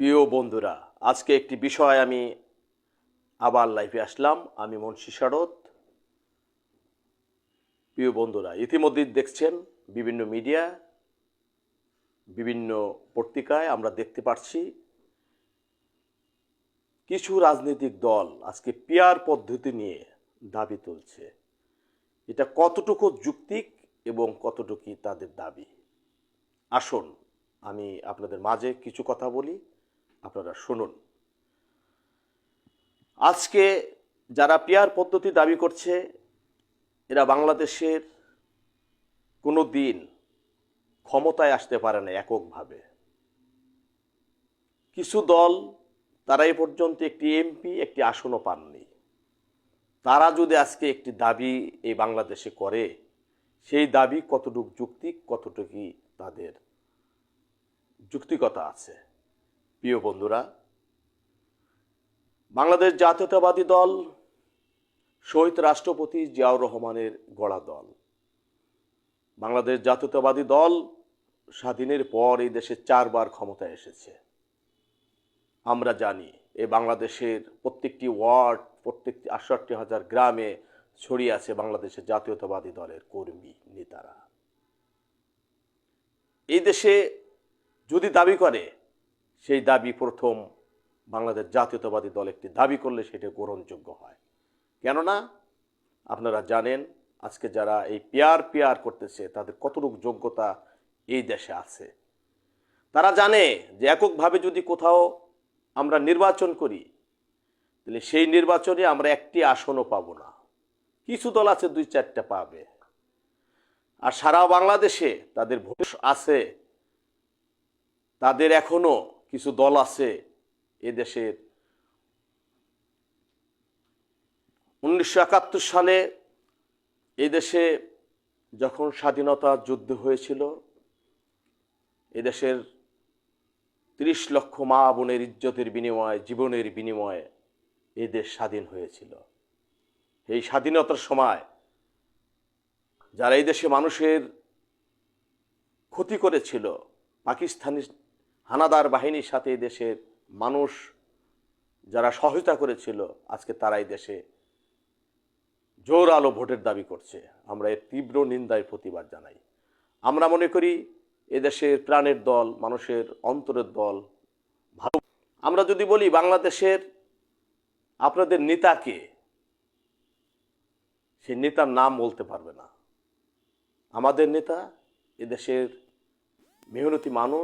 প্রিয় বন্ধুরা, আজকে একটি বিষয় আমি আবার লাইভে আসলাম। আমি মুন্সি শারদ প্রিয় বন্ধুরা ইতিমধ্যেই দেখছেন বিভিন্ন মিডিয়া বিভিন্ন পত্রিকায় আমরা দেখতে পাচ্ছি কিছু রাজনৈতিক দল আজকে পিয়ার পদ্ধতি নিয়ে দাবি তুলছে। এটা কতটুকু যুক্তিক এবং কতটুকু তাদের দাবি? আসুন, আমি আপনাদের মাঝে কিছু কথা বলি। আপনারা শুনুন। আজকে যারা পিয়ার পদ্ধতি দাবি করছে, এরা বাংলাদেশের কোনো দিন ক্ষমতায় আসতে পারে না এককভাবে। কিছু দল, তারা এ পর্যন্ত একটি এমপি, একটি আসনও পাননি। তারা যদি আজকে একটি দাবি এই বাংলাদেশে করে, সেই দাবি কতটুক যুক্তিক কতটুকু তাদের যুক্তিকতা আছে? প্রিয় বন্ধুরা, বাংলাদেশ জাতীয়তাবাদী দল, শহীদ রাষ্ট্রপতি জিয়াউর রহমানের গড়া দল। বাংলাদেশ জাতীয়তাবাদী দল স্বাধীনের পর এই দেশে চারবার ক্ষমতায় এসেছে। আমরা জানি এই বাংলাদেশের প্রত্যেকটি ওয়ার্ড, প্রত্যেকটি আটষট্টি হাজার গ্রামে ছড়িয়ে আছে বাংলাদেশের জাতীয়তাবাদী দলের কর্মী নেতারা। এই দেশে যদি দাবি করে সেই দাবি প্রথম বাংলাদেশ জাতীয়তাবাদী দল একটি দাবি করলে সেটা গ্রহণযোগ্য হয়। কেননা আপনারা জানেন, আজকে যারা এই পেয়ার পেয়ার করতেছে, তাদের কতটুকু যোগ্যতা এই দেশে আছে। তারা জানে যে এককভাবে যদি কোথাও আমরা নির্বাচন করি, তাহলে সেই নির্বাচনে আমরা একটি আসনও পাবো না। কিছু দল আছে দুই চারটা পাবে। আর সারা বাংলাদেশে তাদের ভোট আছে। তাদের এখনও কিছু দল আছে এদেশের উনিশশো একাত্তর সালে এদেশে যখন স্বাধীনতা যুদ্ধ হয়েছিল এদেশের তিরিশ লক্ষ মা বোনের ইজ্জতের বিনিময়ে, জীবনের বিনিময়ে এই দেশ স্বাধীন হয়েছিল। এই স্বাধীনতার সময় যারা এই দেশে মানুষের ক্ষতি করেছিল, পাকিস্তানি হানাদার বাহিনীর সাথে দেশের মানুষ যারা সহায়তা করেছিল, আজকে তারাই দেশে জোর আলো ভোটের দাবি করছে। আমরা এর তীব্র নিন্দায় প্রতিবাদ জানাই। আমরা মনে করি এদেশের প্রাণের দল, মানুষের অন্তরের দল ভালো। আমরা যদি বলি বাংলাদেশের আপনাদের নেতাকে সেই নেতার নাম বলতে পারবে না। আমাদের নেতা এদেশের মেহনতি মানুষ